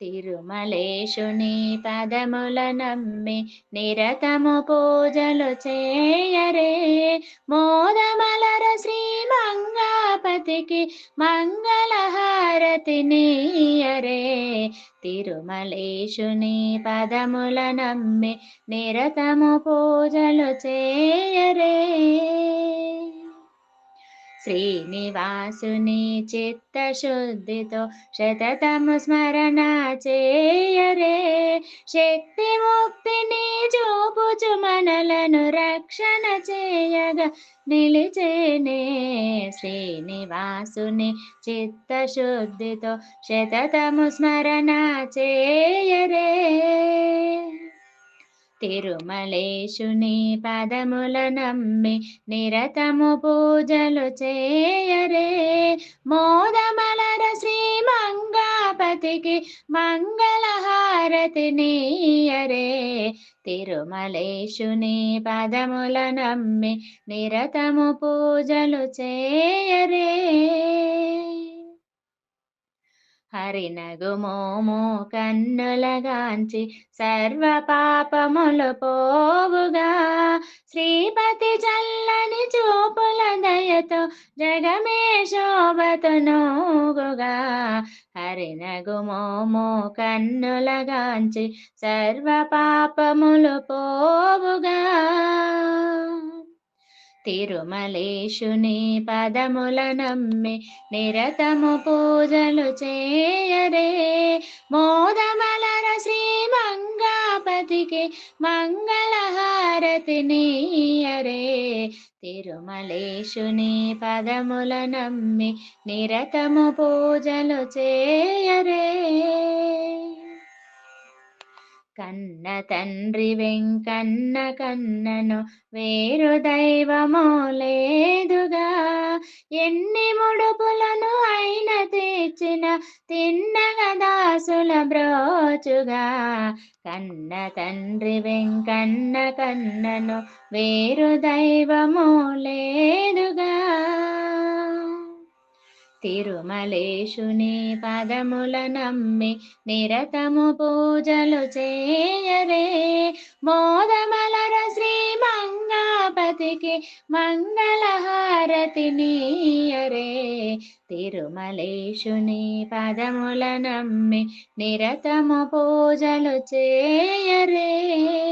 తిరుమలేశుని పదముల నమ్మి నిరతము పూజలు చేయరే మోదమలర శ్రీ మంగాపతికి మంగళహారతి నీయరే తిరుమలేశుని పదముల నమ్మి నిరతము పూజలు చేయరే శ్రీనివాసుని చిత్తశుద్ధితో శతతము స్మరణ చేయరే శక్తి ముక్తిని చూపుచు మనలను రక్షణ చేయగా నిలిచేనే శ్రీనివాసుని చిత్తశుద్ధితో శతతము స్మరణ చేయరే తిరుమలేశుని పదముల నమ్మి నిరతము పూజలు చేయరే. మోదమలర శ్రీ మంగాపతికి మంగళహారతి నీయరే. తిరుమలేశుని పదముల నమ్మి నిరతము పూజలు చేయరే. హరినగుమోము కన్నులగాంచి సర్వ పాపములు పోవుగా శ్రీపతి చల్లని చూపుల దయతో జగమే శోభతునోగుగా హరినగుమోము కన్నులగాంచి సర్వ పాపములు పోవుగా తిరుమలేశుని పదముల నమ్మి నిరతము పూజలు చేయరే. మోదమలర శ్రీ మంగాపతికి మంగళహారతి నీయరే. తిరుమలేశుని పదముల నమ్మి నిరతము పూజలు చేయరే. కన్న తండ్రి వెంకన్న కన్నను వేరు దైవమో లేదుగా ఎన్ని ముడుపులను అయిన తీర్చిన తిన్నగ దాసుల బ్రోచుగా కన్న తండ్రి వెంకన్న కన్నను వేరు దైవమో లేదుగా తిరుమలేశుని పదముల నమ్మి నిరతము పూజలు చేయరే మోదమలర శ్రీ మంగాపతికి మంగళహారతి నీయరే. తిరుమలేశుని పదముల నమ్మి నిరతము పూజలు చేయరే.